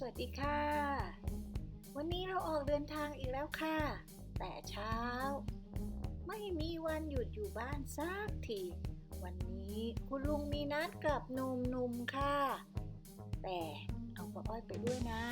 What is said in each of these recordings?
สวัสดีค่ะ วันนี้เราออกเดินทางอีกแล้วค่ะ แต่เช้า ไม่มีวันหยุดอยู่บ้านสักที วันนี้คุณลุงมีนัดกับหนุ่มๆค่ะ แต่เอาป้าอ้อยไปด้วยนะ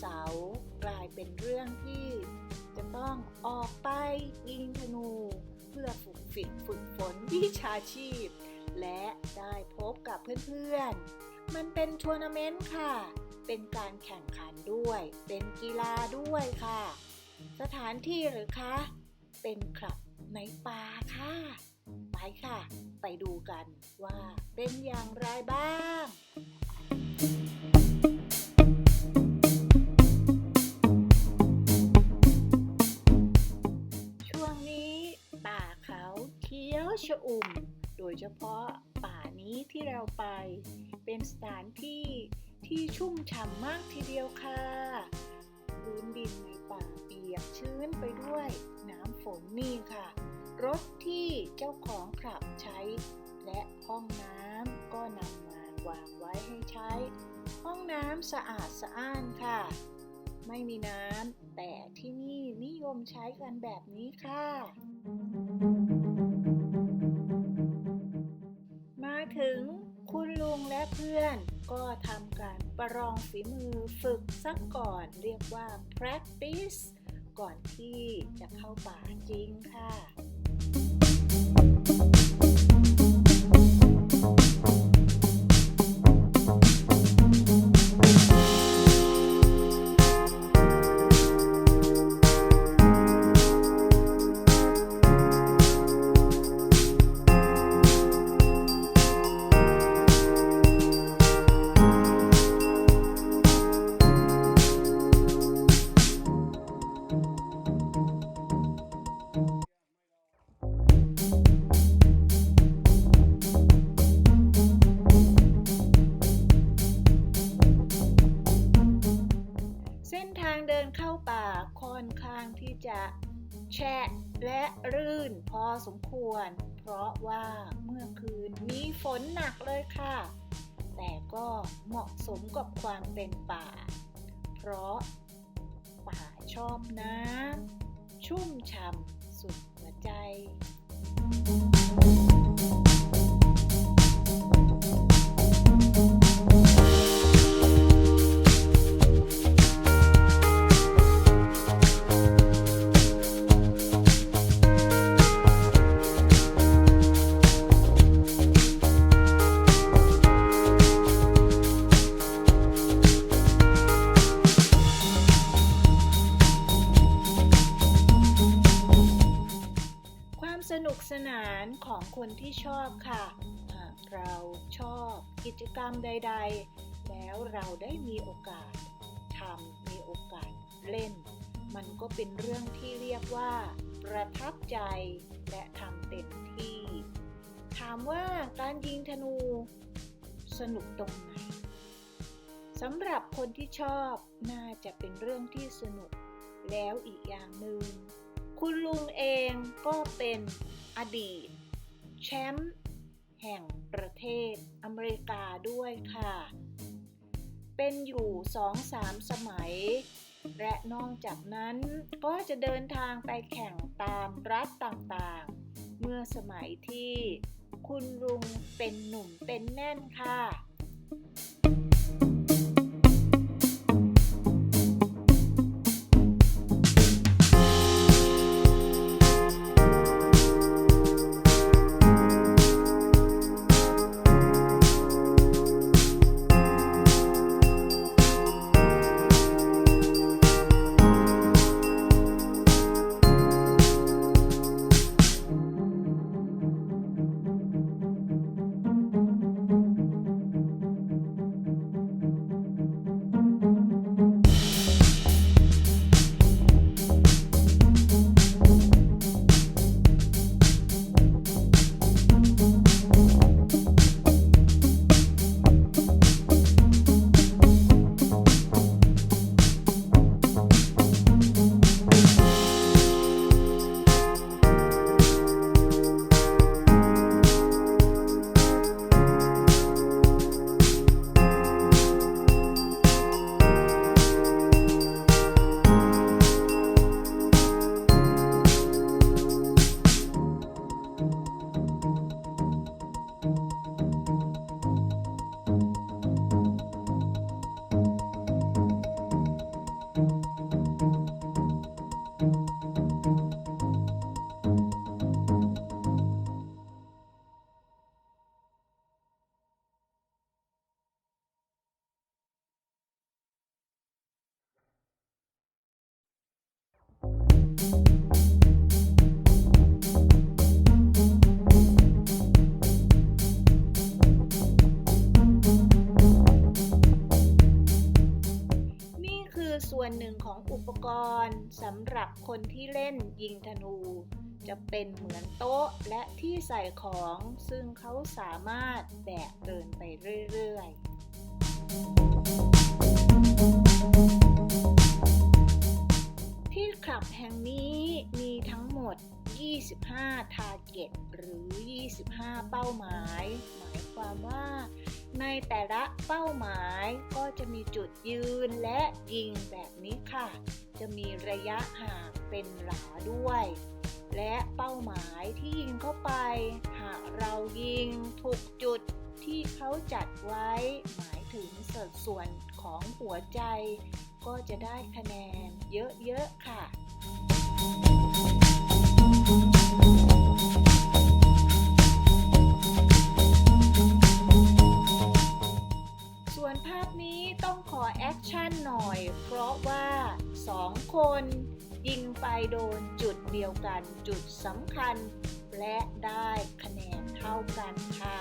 เสาร์กลายเป็นเรื่องที่จะต้องออกไปยิงธนู เพื่อฝึกฝิตฝึกฝนวิชาชีพ และได้พบกับเพื่อนๆ มันเป็นทัวร์นาเมนต์ค่ะ เป็นการแข่งขันด้วย เป็นกีฬาด้วยค่ะ สถานที่หรือคะ เป็นคลับในป่าค่ะ ไปค่ะ ไปดูกันว่าเป็นอย่างไรบ้างช่ว ชอุ่ม โดยเฉพาะป่านี้ที่เราไป เป็นสถานที่ที่ชุ่มฉ่ำมากทีเดียวค่ะพื้นดินในป่าเปียกชื้นไปด้วยน้ำฝนนี่ค่ะ รถที่เจ้าของขับใช้ และห้องน้ำก็นำมาวางไว้ให้ใช้ ห้องน้ำสะอาดสะอ้านค่ะ ไม่มีน้ำแต่ที่นี่นิยมใช้กันแบบนี้ค่ะ ถึงคุณลุงและเพื่อนก็ทำการประลองฝีมือฝึกสักก่อนเรียกว่า practice ก่อนที่จะเข้าป่าจริงค่ะ ฉะและรื่นพอสมควร เพราะว่าเมื่อคืนมีฝนหนักเลยค่ะ แต่ก็เหมาะสมกับความเป็นป่า เพราะป่าชอบน้ำชุ่มฉ่ำสุดหัวใจคว นุกสนานของคนที่ชอบค่ะ หากเราชอบกิจกรรมใด ๆ แล้วเราได้มีโอกาสทำมีโอกาสเล่น มันก็เป็นเรื่องที่เรียกว่า ประทับใจและทำเต็มที่ ถามว่าการยิงธนู สนุกตรงไหนสำหรับคนที่ชอบน่าจะเป็นเรื่องที่สนุก แล้วอีกอย่างหนึ่งคุณลุงเองก็เป็น อดีต แชมป์แห่งประเทศอเมริกาด้วยค่ะ เป็นอยู่สองสามสมัย และนอกจากนั้นก็จะเดินทางไปแข่งตามรัฐต่างๆ เมื่อสมัยที่คุณลุงเป็นหนุ่มเป็นแน่นค่ะ ส่วนหนึ่งของอุปกรณ์สำหรับคนที่เล่นยิงธนู จะเป็นเหมือนโต๊ะและที่ใส่ของซึ่งเขาสามารถแบกเดินไปเรื่อยๆ ที่คลับแห่งนี้มีทั้งหมด 25 ทาร์เก็ตหรือ 25 เป้าหมาย หมายความว่า แต่ละเป้าหมายก็จะมีจุดยืนและยิงแบบนี้ค่ะ จะมีระยะห่างเป็นหลาด้วย และเป้าหมายที่ยิงเข้าไป หากเรายิงถูกจุดที่เขาจัดไว้ หมายถึงสัดส่วนของหัวใจ ก็จะได้คะแนนเยอะๆค่ะ นี้ต้องขอแอคชั่นหน่อย เพราะว่าสองคนยิงไปโดนจุดเดียวกันจุดสำคัญ และได้คะแนนเท่ากันค่ะ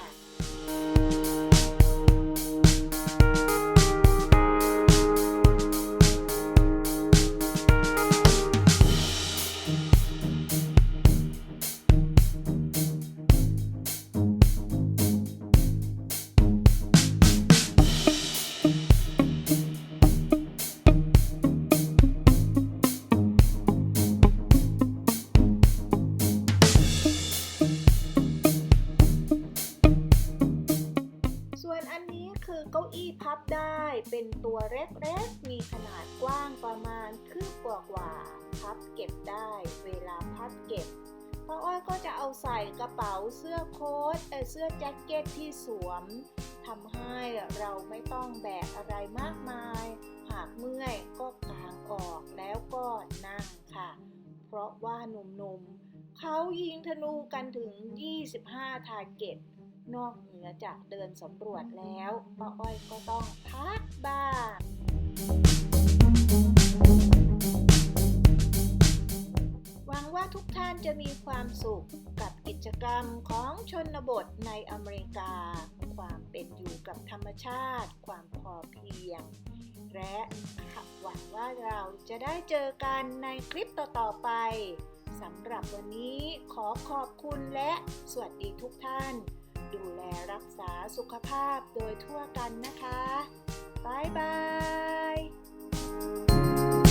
ส่วนอันนี้คือเก้าอี้พับได้ เป็นตัวเล็กๆ มีขนาดกว้างประมาณคืบกว่าๆพับเก็บได้ เวลาพับเก็บป้าอ้อยก็จะเอาใส่กระเป๋าเสื้อโค้ทเออเสื้อแจ็คเก็ตที่สวมทำให้เราไม่ต้องแบกอะไรมากมาย หากเมื่อยก็กางออกแล้วก็นั่งค่ะ เพราะว่าหนุ่มๆเขายิงธนูกันถึง 25 ทาร์เก็ต นอกเหนือจากเดินสำรวจแล้วป้าอ้อยก็ต้องพักบ้างหวังว่าทุกท่านจะมีความสุขกับกิจกรรมของชนบทในอเมริกา ความเป็นอยู่กับธรรมชาติ ความพอเพียง และหวังว่าเราจะได้เจอกันในคลิปต่อๆไปสำหรับวันนี้ขอขอบคุณและสวัสดีทุกท่าน ดูแลรักษาสุขภาพโดยทั่วกันนะคะ บ๊ายบาย